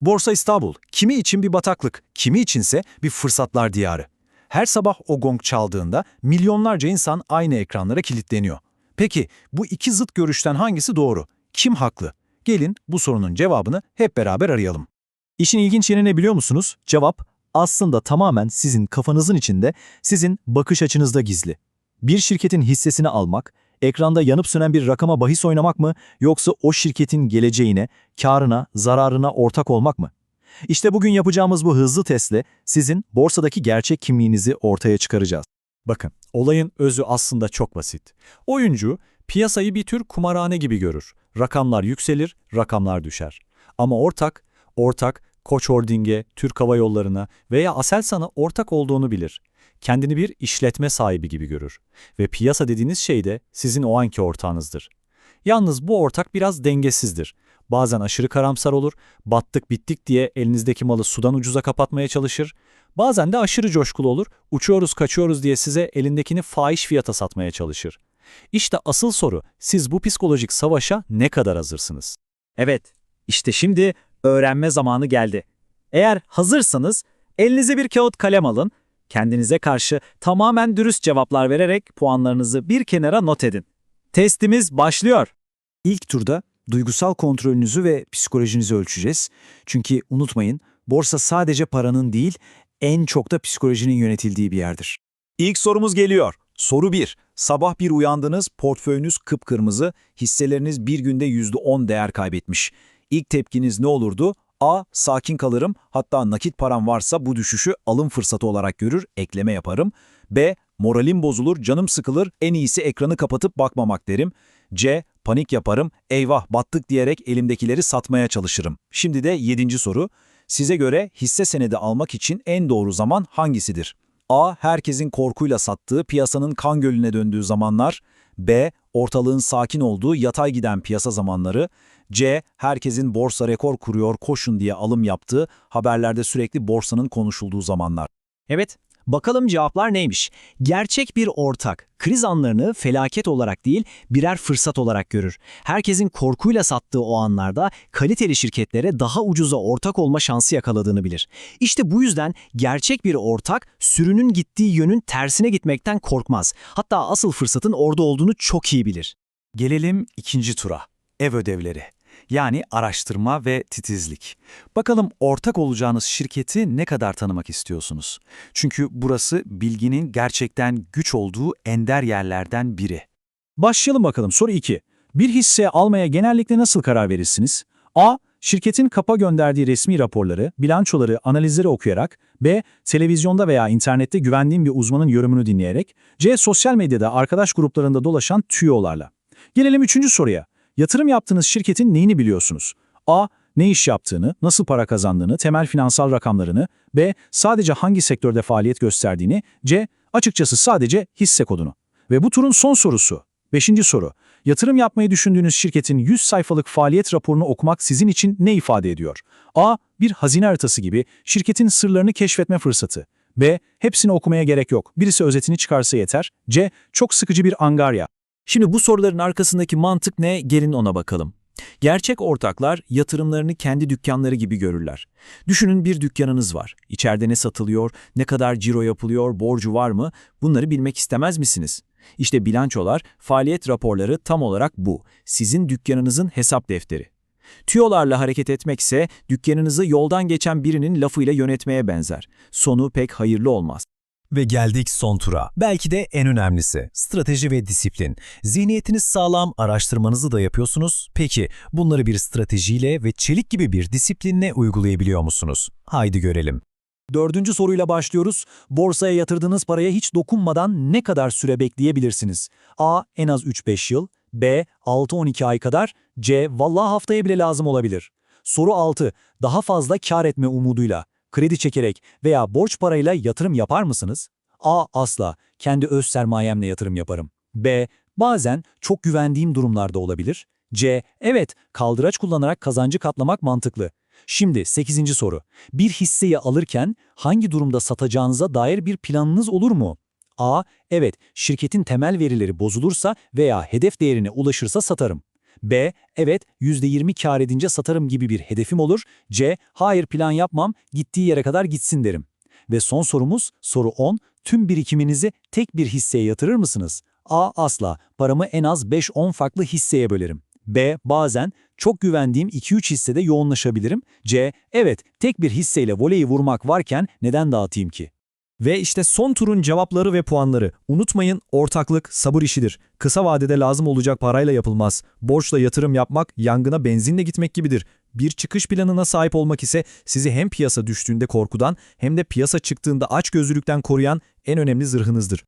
Borsa İstanbul, kimi için bir bataklık, kimi içinse bir fırsatlar diyarı. Her sabah o gong çaldığında milyonlarca insan aynı ekranlara kilitleniyor. Peki bu iki zıt görüşten hangisi doğru? Kim haklı? Gelin bu sorunun cevabını hep beraber arayalım. İşin ilginç yanı ne biliyor musunuz? Cevap aslında tamamen sizin kafanızın içinde, sizin bakış açınızda gizli. Bir şirketin hissesini almak, ekranda yanıp sönen bir rakama bahis oynamak mı yoksa o şirketin geleceğine, karına, zararına ortak olmak mı? İşte bugün yapacağımız bu hızlı testle sizin borsadaki gerçek kimliğinizi ortaya çıkaracağız. Bakın, olayın özü aslında çok basit. Oyuncu, piyasayı bir tür kumarhane gibi görür. Rakamlar yükselir, rakamlar düşer. Ama ortak, ortak, Koç Holding'e, Türk Hava Yolları'na veya Aselsan'a ortak olduğunu bilir. Kendini bir işletme sahibi gibi görür. Ve piyasa dediğiniz şey de sizin o anki ortağınızdır. Yalnız bu ortak biraz dengesizdir. Bazen aşırı karamsar olur, battık bittik diye elinizdeki malı sudan ucuza kapatmaya çalışır. Bazen de aşırı coşkulu olur, uçuyoruz kaçıyoruz diye size elindekini fahiş fiyata satmaya çalışır. İşte asıl soru, siz bu psikolojik savaşa ne kadar hazırsınız? Evet, işte şimdi öğrenme zamanı geldi. Eğer hazırsanız elinize bir kağıt kalem alın, kendinize karşı tamamen dürüst cevaplar vererek puanlarınızı bir kenara not edin. Testimiz başlıyor. İlk turda duygusal kontrolünüzü ve psikolojinizi ölçeceğiz. Çünkü unutmayın, borsa sadece paranın değil, en çok da psikolojinin yönetildiği bir yerdir. İlk sorumuz geliyor. Soru 1. Sabah bir uyandınız, portföyünüz kıpkırmızı, hisseleriniz bir günde %10 değer kaybetmiş. İlk tepkiniz ne olurdu? A. Sakin kalırım, hatta nakit param varsa bu düşüşü alım fırsatı olarak görür, ekleme yaparım. B. Moralim bozulur, canım sıkılır, en iyisi ekranı kapatıp bakmamak derim. C. Panik yaparım, eyvah battık diyerek elimdekileri satmaya çalışırım. Şimdi de yedinci soru. Size göre hisse senedi almak için en doğru zaman hangisidir? A. Herkesin korkuyla sattığı, piyasanın kan gölüne döndüğü zamanlar. B. Ortalığın sakin olduğu, yatay giden piyasa zamanları. C. Herkesin borsa rekor kuruyor, koşun diye alım yaptığı, haberlerde sürekli borsanın konuşulduğu zamanlar. Evet, bakalım cevaplar neymiş? Gerçek bir ortak, kriz anlarını felaket olarak değil, birer fırsat olarak görür. Herkesin korkuyla sattığı o anlarda kaliteli şirketlere daha ucuza ortak olma şansı yakaladığını bilir. İşte bu yüzden gerçek bir ortak, sürünün gittiği yönün tersine gitmekten korkmaz. Hatta asıl fırsatın orada olduğunu çok iyi bilir. Gelelim ikinci tura. Ev ödevleri. Yani araştırma ve titizlik. Bakalım ortak olacağınız şirketi ne kadar tanımak istiyorsunuz? Çünkü burası bilginin gerçekten güç olduğu ender yerlerden biri. Başlayalım bakalım. Soru 2. Bir hisse almaya genellikle nasıl karar verirsiniz? A. Şirketin kapa gönderdiği resmi raporları, bilançoları, analizleri okuyarak. B. Televizyonda veya internette güvendiğim bir uzmanın yorumunu dinleyerek. C. Sosyal medyada arkadaş gruplarında dolaşan tüyolarla. Gelelim üçüncü soruya. Yatırım yaptığınız şirketin neyini biliyorsunuz? A. Ne iş yaptığını, nasıl para kazandığını, temel finansal rakamlarını. B. Sadece hangi sektörde faaliyet gösterdiğini. C. Açıkçası sadece hisse kodunu. Ve bu turun son sorusu. Beşinci soru. Yatırım yapmayı düşündüğünüz şirketin 100 sayfalık faaliyet raporunu okumak sizin için ne ifade ediyor? A. Bir hazine haritası gibi şirketin sırlarını keşfetme fırsatı. B. Hepsini okumaya gerek yok. Birisi özetini çıkarsa yeter. C. Çok sıkıcı bir angarya. Şimdi bu soruların arkasındaki mantık ne? Gelin ona bakalım. Gerçek ortaklar yatırımlarını kendi dükkanları gibi görürler. Düşünün bir dükkanınız var. İçeride ne satılıyor, ne kadar ciro yapılıyor, borcu var mı? Bunları bilmek istemez misiniz? İşte bilançolar, faaliyet raporları tam olarak bu. Sizin dükkanınızın hesap defteri. Tüyolarla hareket etmekse dükkanınızı yoldan geçen birinin lafıyla yönetmeye benzer. Sonu pek hayırlı olmaz. Ve geldik son tura. Belki de en önemlisi, strateji ve disiplin. Zihniyetiniz sağlam, araştırmanızı da yapıyorsunuz. Peki bunları bir stratejiyle ve çelik gibi bir disiplinle uygulayabiliyor musunuz? Haydi görelim. Dördüncü soruyla başlıyoruz. Borsaya yatırdığınız paraya hiç dokunmadan ne kadar süre bekleyebilirsiniz? A. En az 3-5 yıl. B. 6-12 ay kadar. C. Vallahi haftaya bile lazım olabilir. Soru 6. Daha fazla kar etme umuduyla, kredi çekerek veya borç parayla yatırım yapar mısınız? A. Asla. Kendi öz sermayemle yatırım yaparım. B. Bazen çok güvendiğim durumlarda olabilir. C. Evet, kaldıraç kullanarak kazancı katlamak mantıklı. Şimdi 8. soru. Bir hisseyi alırken hangi durumda satacağınıza dair bir planınız olur mu? A. Evet, şirketin temel verileri bozulursa veya hedef değerine ulaşırsa satarım. B. Evet %20 kar edince satarım gibi bir hedefim olur. C. Hayır plan yapmam gittiği yere kadar gitsin derim. Ve son sorumuz soru 10. Tüm birikiminizi tek bir hisseye yatırır mısınız? A. Asla. Paramı en az 5-10 farklı hisseye bölerim. B. Bazen çok güvendiğim 2-3 hissede yoğunlaşabilirim. C. Evet tek bir hisseyle voleyi vurmak varken neden dağıtayım ki? Ve işte son turun cevapları ve puanları. Unutmayın ortaklık sabır işidir. Kısa vadede lazım olacak parayla yapılmaz. Borçla yatırım yapmak yangına benzinle gitmek gibidir. Bir çıkış planına sahip olmak ise sizi hem piyasa düştüğünde korkudan hem de piyasa çıktığında açgözlülükten koruyan en önemli zırhınızdır.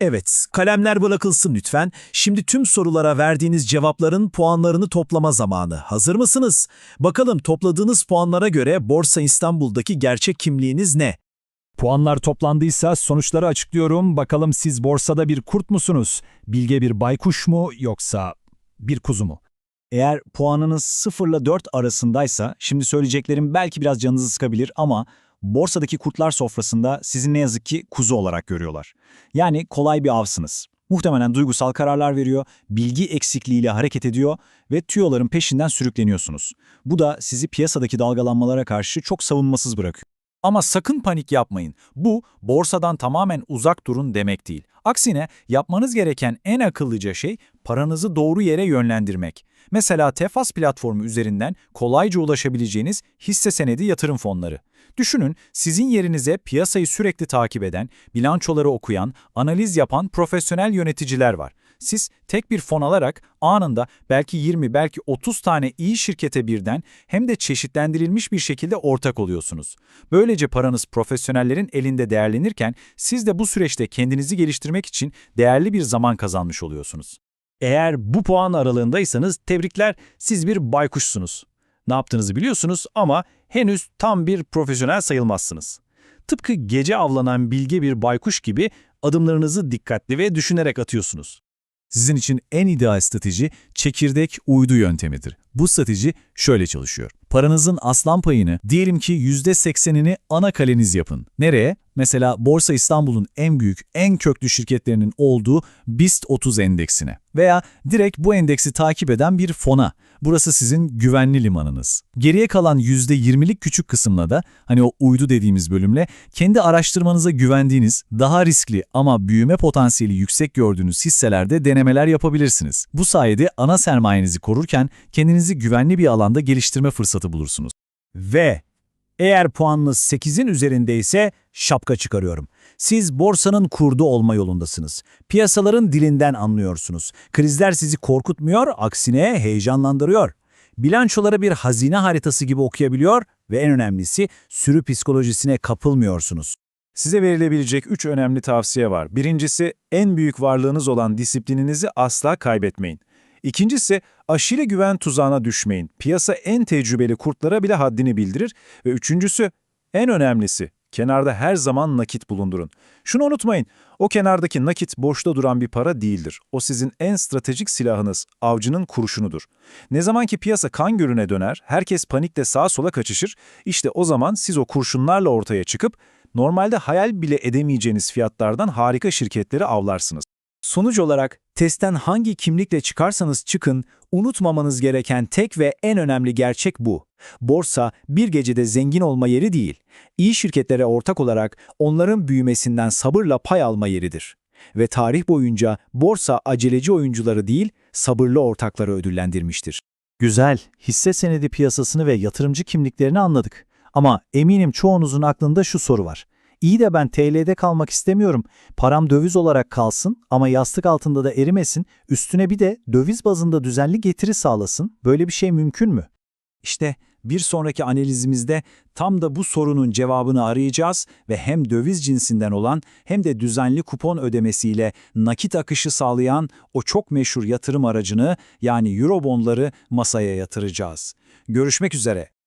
Evet, kalemler bırakılsın lütfen. Şimdi tüm sorulara verdiğiniz cevapların puanlarını toplama zamanı. Hazır mısınız? Bakalım topladığınız puanlara göre Borsa İstanbul'daki gerçek kimliğiniz ne? Puanlar toplandıysa sonuçları açıklıyorum. Bakalım siz borsada bir kurt musunuz? Bilge bir baykuş mu yoksa bir kuzu mu? Eğer puanınız 0 ile 4 arasındaysa, şimdi söyleyeceklerim belki biraz canınızı sıkabilir ama borsadaki kurtlar sofrasında sizi ne yazık ki kuzu olarak görüyorlar. Yani kolay bir avsınız. Muhtemelen duygusal kararlar veriyor, bilgi eksikliğiyle hareket ediyor ve tüyoların peşinden sürükleniyorsunuz. Bu da sizi piyasadaki dalgalanmalara karşı çok savunmasız bırakıyor. Ama sakın panik yapmayın. Bu borsadan tamamen uzak durun demek değil. Aksine yapmanız gereken en akıllıca şey paranızı doğru yere yönlendirmek. Mesela Tefas platformu üzerinden kolayca ulaşabileceğiniz hisse senedi yatırım fonları. Düşünün sizin yerinize piyasayı sürekli takip eden, bilançoları okuyan, analiz yapan profesyonel yöneticiler var. Siz tek bir fon alarak anında belki 20 belki 30 tane iyi şirkete birden hem de çeşitlendirilmiş bir şekilde ortak oluyorsunuz. Böylece paranız profesyonellerin elinde değerlenirken siz de bu süreçte kendinizi geliştirmek için değerli bir zaman kazanmış oluyorsunuz. Eğer bu puan aralığındaysanız tebrikler siz bir baykuşsunuz. Ne yaptığınızı biliyorsunuz ama henüz tam bir profesyonel sayılmazsınız. Tıpkı gece avlanan bilge bir baykuş gibi adımlarınızı dikkatli ve düşünerek atıyorsunuz. Sizin için en ideal strateji çekirdek uydu yöntemidir. Bu strateji şöyle çalışıyor. Paranızın aslan payını diyelim ki %80'ini ana kaleniz yapın. Nereye? Mesela Borsa İstanbul'un en büyük, en köklü şirketlerinin olduğu BIST 30 endeksine. Veya direkt bu endeksi takip eden bir fona. Burası sizin güvenli limanınız. Geriye kalan %20'lik küçük kısımla da hani o uydu dediğimiz bölümle kendi araştırmanıza güvendiğiniz, daha riskli ama büyüme potansiyeli yüksek gördüğünüz hisselerde denemeler yapabilirsiniz. Bu sayede ana sermayenizi korurken kendinizi güvenli bir alanda geliştirme fırsatı bulursunuz. Ve eğer puanınız 8'in üzerindeyse şapka çıkarıyorum. Siz borsanın kurdu olma yolundasınız. Piyasaların dilinden anlıyorsunuz. Krizler sizi korkutmuyor, aksine heyecanlandırıyor. Bilançoları bir hazine haritası gibi okuyabiliyor ve en önemlisi sürü psikolojisine kapılmıyorsunuz. Size verilebilecek 3 önemli tavsiye var. Birincisi, en büyük varlığınız olan disiplininizi asla kaybetmeyin. İkincisi, aşırı güven tuzağına düşmeyin. Piyasa en tecrübeli kurtlara bile haddini bildirir. Ve üçüncüsü, en önemlisi, kenarda her zaman nakit bulundurun. Şunu unutmayın, o kenardaki nakit boşta duran bir para değildir. O sizin en stratejik silahınız, avcının kurşunudur. Ne zaman ki piyasa kan gölüne döner, herkes panikle sağa sola kaçışır, işte o zaman siz o kurşunlarla ortaya çıkıp, normalde hayal bile edemeyeceğiniz fiyatlardan harika şirketleri avlarsınız. Sonuç olarak testten hangi kimlikle çıkarsanız çıkın, unutmamanız gereken tek ve en önemli gerçek bu. Borsa bir gecede zengin olma yeri değil. İyi şirketlere ortak olarak onların büyümesinden sabırla pay alma yeridir. Ve tarih boyunca borsa aceleci oyuncuları değil, sabırlı ortakları ödüllendirmiştir. Güzel, hisse senedi piyasasını ve yatırımcı kimliklerini anladık. Ama eminim çoğunuzun aklında şu soru var. İyi de ben TL'de kalmak istemiyorum. Param döviz olarak kalsın ama yastık altında da erimesin. Üstüne bir de döviz bazında düzenli getiri sağlasın. Böyle bir şey mümkün mü? İşte bir sonraki analizimizde tam da bu sorunun cevabını arayacağız ve hem döviz cinsinden olan hem de düzenli kupon ödemesiyle nakit akışı sağlayan o çok meşhur yatırım aracını yani Eurobondları masaya yatıracağız. Görüşmek üzere.